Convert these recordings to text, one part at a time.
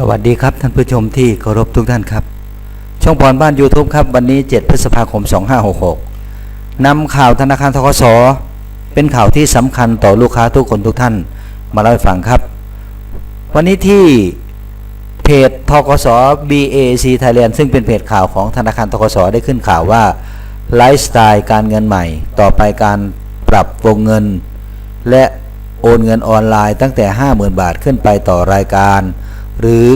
สวัสดีครับท่านผู้ชมที่เคารพทุกท่านครับ ช่องพรบ้าน YouTube ครับ วันนี้ 7 พฤษภาคม 2566นำข่าวธนาคารทกสเป็นข่าวที่สำคัญต่อลูกค้าทุกคนทุกท่าน มาเล่าให้ฟังครับ วันนี้ที่เพจทกส BAC Thailand ซึ่งเป็นเพจข่าวของธนาคารทกสได้ขึ้นข่าวว่าไลฟ์สไตล์การเงินใหม่ ต่อไปการปรับวงเงิน และโอนเงินออนไลน์ตั้งแต่ 50,000 บาทขึ้นไปต่อรายการ หรือ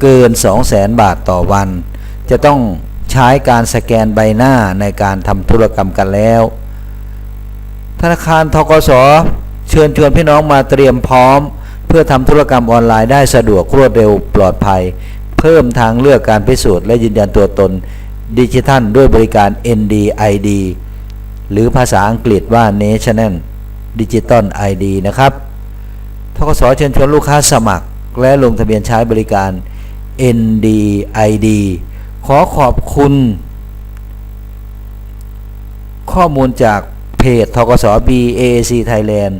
เกิน 200,000บาทต่อวัน จะต้องใช้การสแกนใบหน้าในการทำธุรกรรมกันแล้ว ธนาคารทกสเชิญชวนพี่น้องมาเตรียมพร้อม เพื่อทำธุรกรรมออนไลน์ได้สะดวกรวดเร็วปลอดภัย เพิ่มทางเลือกการพิสูจน์และยืนยันตัวตนดิจิทัลด้วยบริการ NDID หรือภาษาอังกฤษว่า National Digital ID นะครับทกสเชิญชวนลูกค้าสมัคร และลงทะเบียนใช้บริการ NDID ขอขอบคุณ ข้อมูลจากเพจทกส BAC Thailand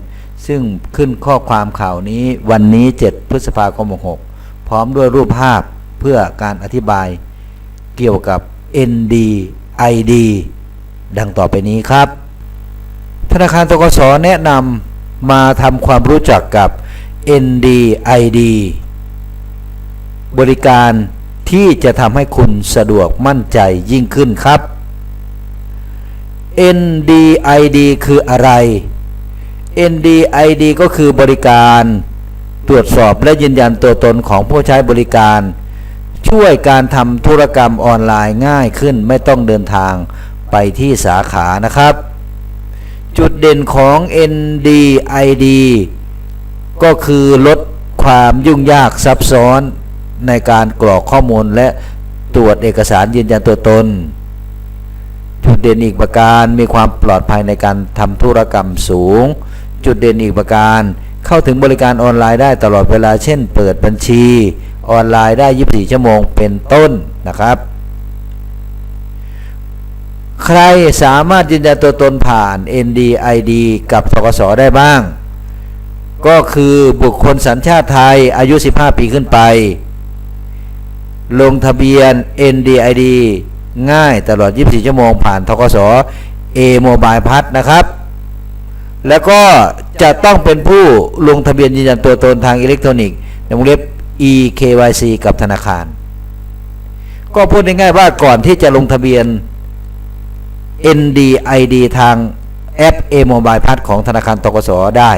ซึ่งขึ้นข้อความข่าวนี้วันนี้ 7 พฤษภาคม66พร้อมด้วยรูปภาพเพื่อการอธิบายเกี่ยวกับ NDID ดังต่อไปนี้ครับ ธนาคารทกสแนะนำมาทำความรู้จักกับ NDID บริการที่จะทำให้คุณสะดวกมั่นใจยิ่งขึ้นครับ NDID คืออะไร NDID ก็คือบริการตรวจสอบและยืนยันตัวตนของผู้ใช้บริการ ช่วยการทำธุรกรรมออนไลน์ง่ายขึ้นไม่ต้องเดินทางไปที่สาขานะครับ จุดเด่นของ NDID ก็คือลดความยุ่งยากซับซ้อนในการกรอกข้อมูลและตรวจเอกสารยืนยันตัวตน จุดเด่นอีกประการมีความปลอดภัยในการทำธุรกรรมสูง จุดเด่นอีกประการ เข้าถึงบริการออนไลน์ได้ตลอดเวลาเช่น เปิดบัญชี ออนไลน์ได้ 24 ชั่วโมงเป็นต้นนะครับ ใครสามารถยืนยันตัวตนผ่าน NDID กับทกสได้บ้าง ก็คือบุคคลสัญชาติไทยอายุ 15 ปีขึ้นไป ลงทะเบียน NDID ง่ายตลอด 24 ชั่วโมงผ่านทกส A Mobile Pass นะครับ แล้วก็จะต้องเป็นผู้ลงทะเบียนยืนยันตัวตนทางอิเล็กทรอนิกส์ในวงเล็บ eKYC กับธนาคาร ก็พูดง่ายๆว่าก่อนที่จะลงทะเบียน NDID ทางแอป A Mobile Pass ของธนาคารตกสได้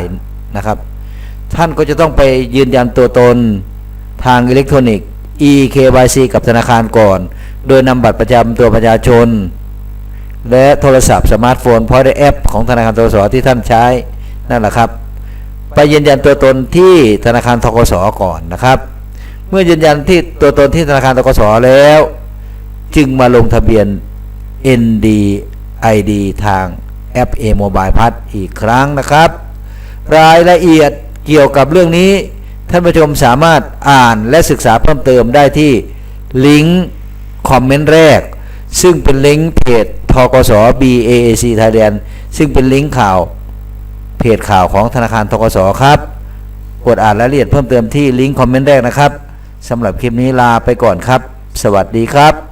นะครับ ท่านก็จะต้องไปยืนยันตัวตนทางอิเล็กทรอนิกส์ eKYC กับธนาคารก่อน โดยนำบัตรประจำตัวประชาชน และโทรศัพท์สมาร์ทโฟนพราะได้แอป ของธนาคารตกสที่ท่านใช้นั่นแหละครับ ไปยืนยันตัวตนที่ธนาคารทกสก่อนนะครับ เมื่อยืนยันที่ตัวตนที่ธนาคารทกสแล้ว จึงมาลงทะเบียน NDID ทางแอป A Mobile Pass อีกครั้งนะครับ รายละเอียด เกี่ยวกับเรื่องนี้ ท่านผู้ชมสามารถอ่านและศึกษาเพิ่มเติมได้ที่ลิงก์คอมเมนต์แรก ซึ่งเป็นลิงก์เพจทกส BAAC Thailand ซึ่งเป็นลิงก์ข่าวเพจข่าวของธนาคารทกสครับกดอ่านรายละเอียดเพิ่มเติมที่ลิงก์คอมเมนต์แรกนะครับสำหรับคลิปนี้ลาไปก่อนครับ สวัสดีครับ